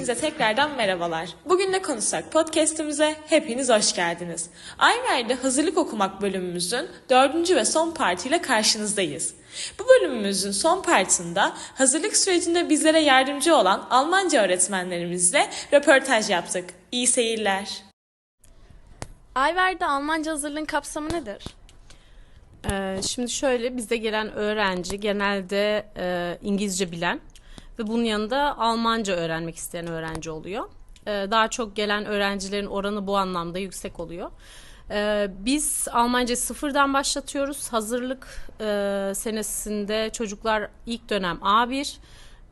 Hepinize tekrardan merhabalar. Bugün ne konuşsak podcast'imize hepiniz hoş geldiniz. Ayver'de hazırlık okumak bölümümüzün dördüncü ve son partiyle karşınızdayız. Bu bölümümüzün son partında hazırlık sürecinde bizlere yardımcı olan Almanca öğretmenlerimizle röportaj yaptık. İyi seyirler. Ayver'de Almanca hazırlığın kapsamı nedir? Ee, şimdi şöyle bize gelen öğrenci genelde e, İngilizce bilen ve bunun yanında Almanca öğrenmek isteyen öğrenci oluyor. Ee, daha çok gelen öğrencilerin oranı bu anlamda yüksek oluyor. Ee, biz Almanca sıfırdan başlatıyoruz. Hazırlık e, senesinde çocuklar ilk dönem A1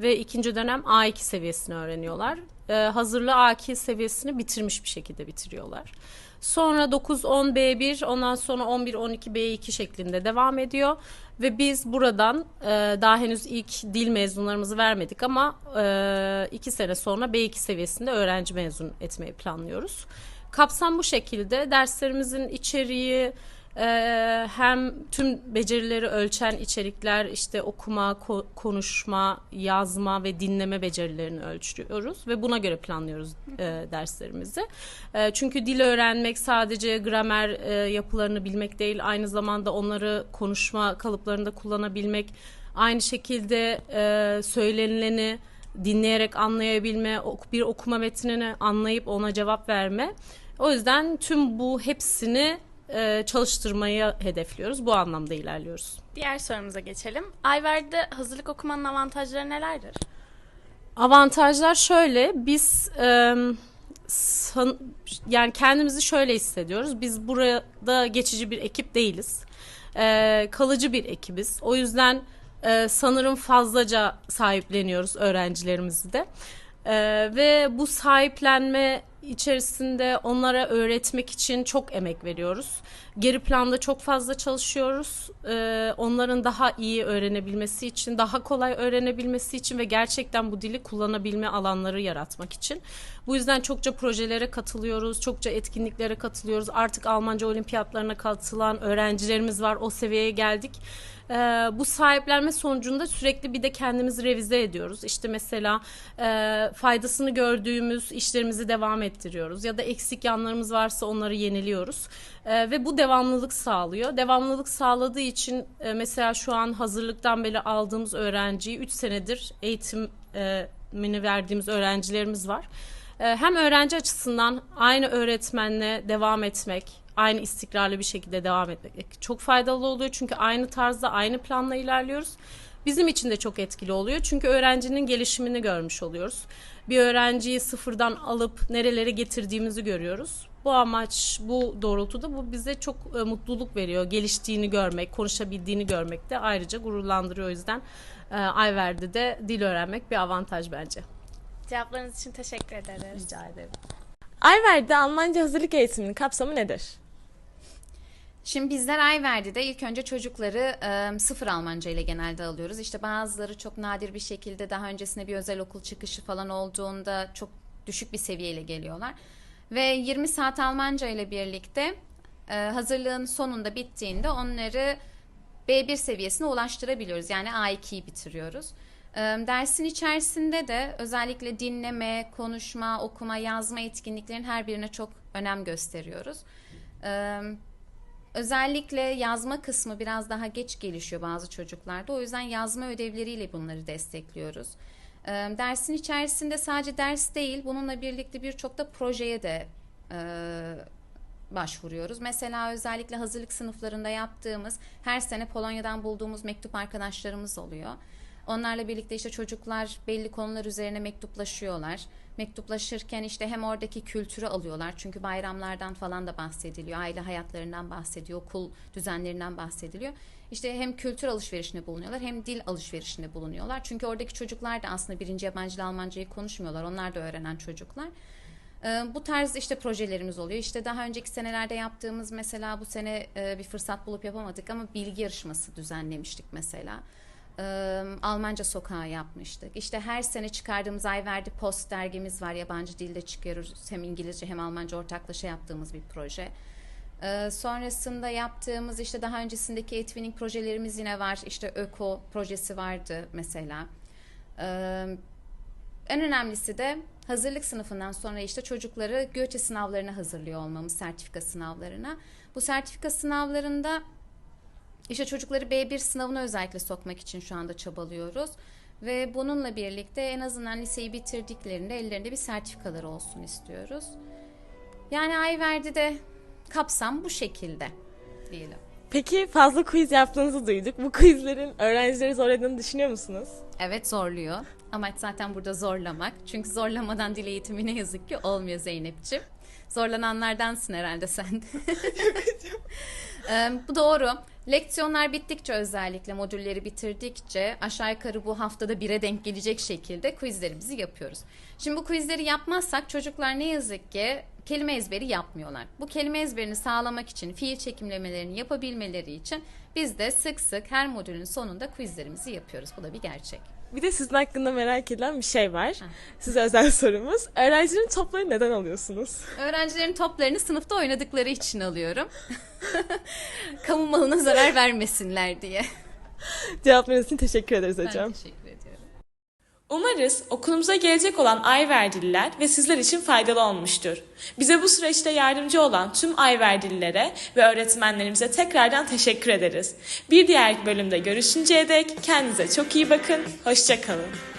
ve ikinci dönem A2 seviyesini öğreniyorlar. Ee, hazırlığı A2 seviyesini bitirmiş bir şekilde bitiriyorlar. Sonra 9-10 B1 ondan sonra 11-12 B2 şeklinde devam ediyor. Ve biz buradan e, daha henüz ilk dil mezunlarımızı vermedik ama e, iki sene sonra B2 seviyesinde öğrenci mezun etmeyi planlıyoruz. Kapsam bu şekilde derslerimizin içeriği hem tüm becerileri ölçen içerikler işte okuma, ko- konuşma, yazma ve dinleme becerilerini ölçüyoruz ve buna göre planlıyoruz e, derslerimizi. E, çünkü dil öğrenmek sadece gramer e, yapılarını bilmek değil, aynı zamanda onları konuşma kalıplarında kullanabilmek, aynı şekilde e, söylenileni dinleyerek anlayabilme, bir okuma metnini anlayıp ona cevap verme. O yüzden tüm bu hepsini e, çalıştırmayı hedefliyoruz. Bu anlamda ilerliyoruz. Diğer sorumuza geçelim. Ayver'de hazırlık okumanın avantajları nelerdir? Avantajlar şöyle, biz e, san- yani kendimizi şöyle hissediyoruz. Biz burada geçici bir ekip değiliz. E, kalıcı bir ekibiz. O yüzden e, sanırım fazlaca sahipleniyoruz öğrencilerimizi de. E, ve bu sahiplenme içerisinde onlara öğretmek için çok emek veriyoruz. Geri planda çok fazla çalışıyoruz. Ee, onların daha iyi öğrenebilmesi için, daha kolay öğrenebilmesi için ve gerçekten bu dili kullanabilme alanları yaratmak için. Bu yüzden çokça projelere katılıyoruz, çokça etkinliklere katılıyoruz. Artık Almanca olimpiyatlarına katılan öğrencilerimiz var. O seviyeye geldik. Ee, bu sahiplenme sonucunda sürekli bir de kendimizi revize ediyoruz. İşte mesela e, faydasını gördüğümüz işlerimizi devam ettiriyoruz ya da eksik yanlarımız varsa onları yeniliyoruz. Ee, ve bu devamlılık sağlıyor. Devamlılık sağladığı için e, mesela şu an hazırlıktan beri aldığımız öğrenciyi 3 senedir eğitimini verdiğimiz öğrencilerimiz var. Ee, hem öğrenci açısından aynı öğretmenle devam etmek, aynı istikrarlı bir şekilde devam etmek çok faydalı oluyor. Çünkü aynı tarzda, aynı planla ilerliyoruz. Bizim için de çok etkili oluyor. Çünkü öğrencinin gelişimini görmüş oluyoruz. Bir öğrenciyi sıfırdan alıp nerelere getirdiğimizi görüyoruz. Bu amaç, bu doğrultuda bu bize çok e, mutluluk veriyor. Geliştiğini görmek, konuşabildiğini görmek de ayrıca gururlandırıyor. O yüzden e, Ayver'de de dil öğrenmek bir avantaj bence. Cevaplarınız için teşekkür ederiz. Rica ederim. Ayver'de Almanca hazırlık eğitiminin kapsamı nedir? Şimdi bizler Ayverdi'de ilk önce çocukları e, sıfır Almanca ile genelde alıyoruz. İşte bazıları çok nadir bir şekilde daha öncesinde bir özel okul çıkışı falan olduğunda çok düşük bir seviyeyle geliyorlar. Ve 20 saat Almanca ile birlikte e, hazırlığın sonunda bittiğinde onları B1 seviyesine ulaştırabiliyoruz. Yani A2'yi bitiriyoruz. E, dersin içerisinde de özellikle dinleme, konuşma, okuma, yazma etkinliklerin her birine çok önem gösteriyoruz. E, Özellikle yazma kısmı biraz daha geç gelişiyor bazı çocuklarda. O yüzden yazma ödevleriyle bunları destekliyoruz. Dersin içerisinde sadece ders değil, bununla birlikte birçok da projeye de e, başvuruyoruz. Mesela özellikle hazırlık sınıflarında yaptığımız her sene Polonya'dan bulduğumuz mektup arkadaşlarımız oluyor. Onlarla birlikte işte çocuklar belli konular üzerine mektuplaşıyorlar. Mektuplaşırken işte hem oradaki kültürü alıyorlar. Çünkü bayramlardan falan da bahsediliyor. Aile hayatlarından bahsediyor. Okul düzenlerinden bahsediliyor. İşte hem kültür alışverişinde bulunuyorlar hem dil alışverişinde bulunuyorlar. Çünkü oradaki çocuklar da aslında birinci yabancı Almancayı konuşmuyorlar. Onlar da öğrenen çocuklar. Ee, Bu tarz işte projelerimiz oluyor. İşte daha önceki senelerde yaptığımız mesela bu sene e, bir fırsat bulup yapamadık ama bilgi yarışması düzenlemiştik mesela. Ee, Almanca sokağı yapmıştık. İşte her sene çıkardığımız Ayverdi Post dergimiz var. Yabancı dilde çıkıyoruz. Hem İngilizce hem Almanca ortaklaşa yaptığımız bir proje. Sonrasında yaptığımız işte daha öncesindeki etvinning projelerimiz yine var. İşte Öko projesi vardı mesela. En önemlisi de Hazırlık sınıfından sonra işte çocukları GÖÇE sınavlarına hazırlıyor olmamız, sertifika sınavlarına. Bu sertifika sınavlarında işte çocukları B1 sınavına özellikle sokmak için şu anda çabalıyoruz. Ve bununla birlikte en azından liseyi bitirdiklerinde ellerinde bir sertifikaları olsun istiyoruz. Yani Ayverdi'de kapsam bu şekilde diyelim. Peki fazla quiz yaptığınızı duyduk. Bu quizlerin öğrencileri zorladığını düşünüyor musunuz? Evet zorluyor. Amaç zaten burada zorlamak. Çünkü zorlamadan dil eğitimi ne yazık ki olmuyor Zeynep'ciğim. Zorlananlardansın herhalde sen. Bu doğru. Leksiyonlar bittikçe özellikle modülleri bitirdikçe aşağı yukarı bu haftada bire denk gelecek şekilde quizlerimizi yapıyoruz. Şimdi bu quizleri yapmazsak çocuklar ne yazık ki kelime ezberi yapmıyorlar. Bu kelime ezberini sağlamak için fiil çekimlemelerini yapabilmeleri için biz de sık sık her modülün sonunda quizlerimizi yapıyoruz. Bu da bir gerçek. Bir de sizin hakkında merak edilen bir şey var. Size özel sorumuz. Öğrencilerin topları neden alıyorsunuz? Öğrencilerin toplarını sınıfta oynadıkları için alıyorum. Kamu malına zarar vermesinler diye. Cevaplarınız için teşekkür ederiz Ben hocam. teşekkür ediyorum. Umarız okulumuza gelecek olan Ayverdililer ve sizler için faydalı olmuştur. Bize bu süreçte yardımcı olan tüm Ayverdililere ve öğretmenlerimize tekrardan teşekkür ederiz. Bir diğer bölümde görüşünceye dek kendinize çok iyi bakın, hoşçakalın.